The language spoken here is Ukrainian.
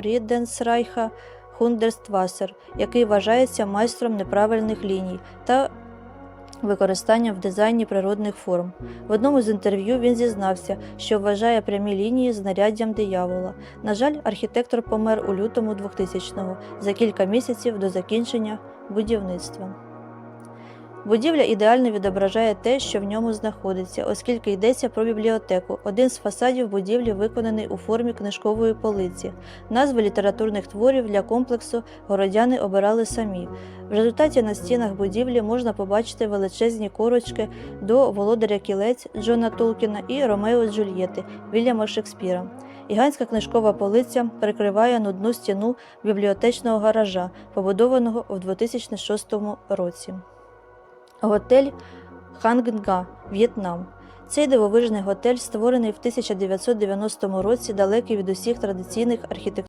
Фріденсрайха Хундерствасер, який вважається майстром неправильних ліній та використанням в дизайні природних форм. В одному з інтерв'ю він зізнався, що вважає прямі лінії знаряддям диявола. На жаль, архітектор помер у лютому 2000-го, за кілька місяців до закінчення будівництва. Будівля ідеально відображає те, що в ньому знаходиться, оскільки йдеться про бібліотеку. Один з фасадів будівлі виконаний у формі книжкової полиці. Назви літературних творів для комплексу городяни обирали самі. В результаті на стінах будівлі можна побачити величезні корочки до володаря кілець Джона Толкіна і Ромео Джульєти Вільяма Шекспіра. Гігантська книжкова полиця прикриває нудну стіну бібліотечного гаража, побудованого у 2006 році. Готель Хангнга, В'єтнам. Цей дивовижний готель, створений в 1990 році, далекий від усіх традиційних архітектурних